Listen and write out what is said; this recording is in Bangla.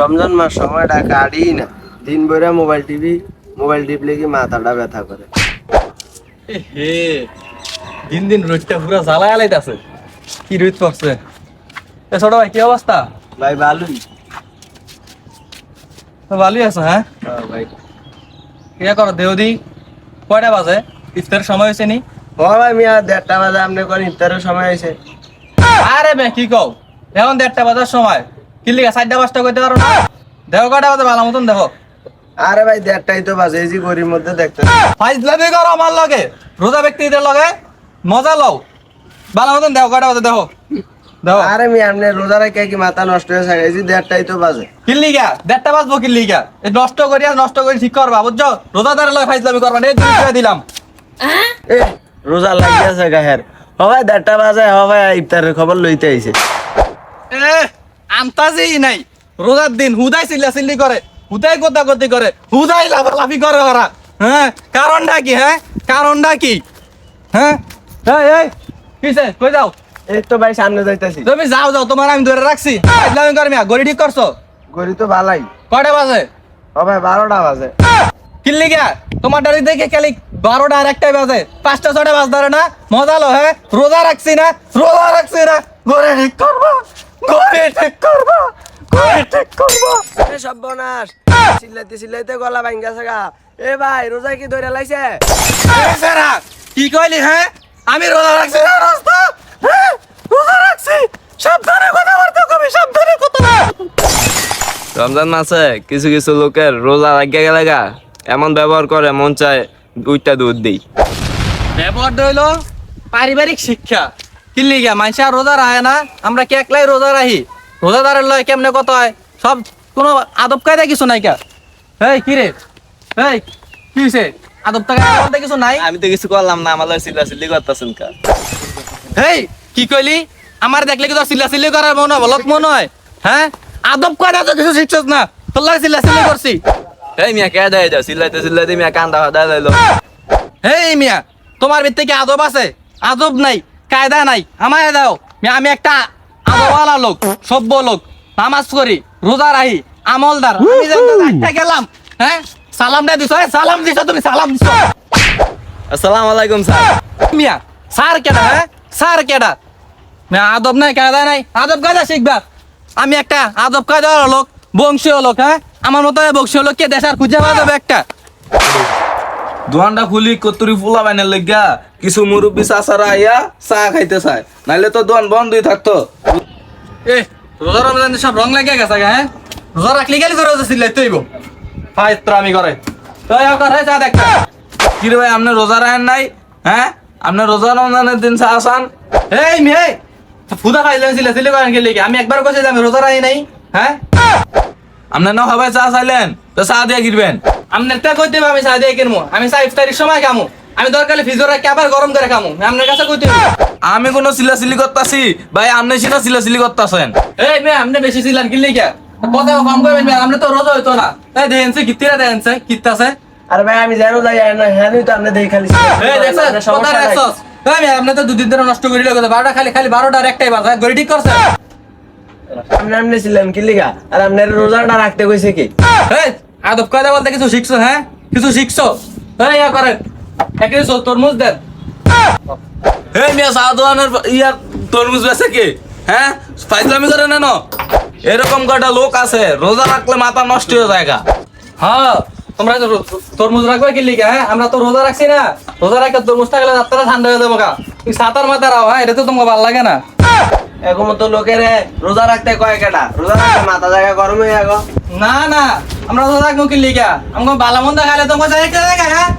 রমজান মাস সময়টা কাটি না। দিন ভরে মোবাইল টিভি মোবাইল টিপলে কি মাথাটা ব্যথা করে। হে দিন দিন রোজটা পুরো জ্বালা আলাইতাছে। কি রোদ পড়ছে? এ ছোট ভাই কি অবস্থা? ভাই ভালোই। তো ভালোই আছো হ্যাঁ? হ্যাঁ ভাই। কি করো দেহদি কয়টা বাজে? ইফতারের সময় হয়েছে নি? ও ভাই মিয়া দেড়টা বাজে আপনি কোন ইফতারের সময় হয়েছে। আরে বে কি কও? এখন দেড়টা বাজার সময়। কি লিগা চারটা পাঁচটা করতে পারো না? দেখো কয়টা বাজে ভালো মতন দেখো। আরে ভাই দেড়টাই তো বাজে এই যে গরির মধ্যে দেখতে ফাইজলামি করো আমার লগে রোজা ব্যক্তিদের লগে মজা লও। ভালো মতন দেখো কয়টা বাজে দেখো। দেখো। আরে মিয়া আপনি রোজা রেখে কি মাথা নষ্ট হয়ে থাকে? এই যে দেড়টাই তো বাজে। কিল্লি গা দেড়টা বাজবো কিল্লিগা। এই নষ্ট করিয়া নষ্ট করে ঠিক করবা বুঝছ? রোজাদারের লগে ফাইজলামি করবা না এই দুই দিলাম। এ রোজা লাগিয়েছে গাহের। ভাই দেড়টা বাজে ভাই ইফতারের খবর লইতে আইছে। এ আন্তাজই নাই। রোজার দিন হুদাই চিল্লা চিল্লি করে হুদাই গোদা গতি করে হুদাই লাফালাফি করে ওরা। হ্যাঁ কারণটা কি হ্যাঁ? কারণটা কি? হ্যাঁ? এই এই কিসে কই যাও? এই তো ভাই সামনে যাইতেছি। তুমি যাও যাও তোমার আমি ধরে রাখছি। ফাইজলামি করমি গড়ি ঠিক করছ? গরি তো ভালাই। কয়টা বাজে? ও ভাই বারোটা বাজে। কিল্লি গা তোমার ডাড়ি দেখে খালি বারোটা আর একটাই বাজে। পাঁচটা ছটা বাজ ধরে না? মজা লো হ্যাঁ? রোজা রাখছি না রোজা রাখছি না। ঘরে ঠিক করব। ঘরে ঠিক করব ঘরে ঠিক করব। এ সর্বনাশ। চিল্লাইতে চিল্লাইতে গলা ভাঙ্গা থাকা এ ভাই রোজা কি ধরে লাইছে? কি কইলি হ্যাঁ? আমি রোজা রাখছি না রাস্তা? হ্যাঁ? রোজা রাখছি। সাবধানে কথা বলতে কবি সাবধানে কথা। রমজান মাসে কিছু কিছু লোকের রোজা লাগিয়ে গেলে গা এমন ব্যবহার করে মন চায় দুইটা দুধ দিই। ব্যবহারটা হইল পারিবারিক শিক্ষা। কিল্লি গিয়া? মানুষ আর রোজা রাখে না? আমরা কে একলাই রোজা রাখি রোজাদারের লয় কেমনে কত হয়? সব কোনো আদব কায়দা কিছু নাই কা এই কি রে? এই কি হইছে? আদব কায়দা কিছু নাই? আমি তো কিছু করলাম না আমার চিল্লা চিল্লি করতেছেন কা। হেই কি কইলি? আমার দেখলে কি তোর চিল্লা চিল্লি করার মনে হয়? বলত মনে হয়? হ্যাঁ? আদব কায়দা তো কিছু শিখছস না? তোর লাগে চিল্লা চিল্লি করছি। এই মিয়া কে দেয় যাও চিল্লাইতে চিল্লাইতে মিয়া কান্দা দেয় লাইলো হেই মিয়া তোমার ভিতরে কি আদব আছে? আদব নাই। কায়দা নাই আমায় দাও। আমি একটা আদবওয়ালা লোক সভ্য লোক। নামাজ করি রোজা রাহি আমলদার। আমি একটা গেলাম হ্যাঁ? সালাম না দিছো সালাম দিছো তুমি সালাম দিছো। আসসালামু আলাইকুম স্যার। মিয়া স্যার কেডা হ্যাঁ? স্যার কেডা? মিয়া আদব নাই কায়দা নাই। আদব কায়দা শিখবা। আমি একটা আদব কায়দা লোক বংশীয় লোক হ্যাঁ? আমার মতো বংশীয় লোক কে দেশার খুঁজে পাওয়া যাবে একটা। দোকানটা খুলি কতুরি ফুলা বাইনের লেগা কিছু মুরব্বী চাচারা আইয়া চা খাইতে চায়। নাইলে তো দোকান বন্ধই থাকতো। এ রোজা রমজান সব রং লাগিয়ে গেছে হ্যাঁ? রোজা রাখলি গেলি তো রোজা ছিল তৈব হাই তো আমি করে তো করে চা দেখা। কি রে ভাই আপনি রোজা রাখেন নাই? হ্যাঁ? আপনি রোজা রমজানের দিন চা আসান এই মেয়ে ফুদা খাইলে ছিল ছিল করেন গেলি আমি একবার কইছি যে আমি রোজা রাখি নাই হ্যাঁ? আপনি না সবাই চা চাইলেন তো চা দিয়ে গিরবেন। আপনার তে কইতে আমি চা দিয়ে কিনবো আমি চা ইফতারির সময় খামু। আমি দরকার ফ্রিজে রাখি আবার গরম করে খামু। আপনার কাছে কইতে আমি কোনো সিলাসিলি করতাছি। ভাই আপনি সিনা সিলাসিলি করতাছেন। এই মেয়ে আপনি বেশি ছিলেন কিনলি কে? কথা কম করবেন মেয়ে আপনি তো রোজা হইতো না। এই দেখেনছে কিত্তিরা দেখেনছে কিত্তাছে আরে ভাই আমি জানো যাই না হ্যাঁ তো আপনি দেখি খালি এই দেখছ কথা নাই। দেখছস? আপনি তো দুদিন ধরে নষ্ট করি লাগে বারোটা খালি খালি বারোটা আর একটাই বাজে। গড়ি ঠিক করছে? আপনি আপনি ছিলেন কি লিগা আর আপনার রোজাটা রাখতে কইছে কি? এই আদব কায়দা বলতে কিছু শিখছো হ্যাঁ? কিছু শিখছো? এই ইয়া করেন একই তরমুজ দেন। এই মিয়া চা দোকানের ইয়া তরমুজ বেচে কি? হ্যাঁ? ফাইজলামি করে নেন। এরকম কটা লোক আছে রোজা রাখলে মাথা নষ্ট হয়ে যায় গা। হ্যাঁ তোমরা তরমুজ রাখবে কি লিখে হ্যাঁ? আমরা তো রোজা রাখছি না। রোজা রাখলে তরমুজ থাকলে যাত্রা ঠান্ডা হয়ে যাব গা। তুই সাতার মাথা রাও হ্যাঁ? এটা তো তোমাকে ভালো লাগে না। এখন তো লোকের রোজা রাখতে কয় কেটা? রোজা রাখতে মাথা জায়গা গরম হয়ে গো। না না। আমরা তো থাকব কি লিখা আমাকে বালামন্দা মন্দ খাইলে তোমার যাই হ্যাঁ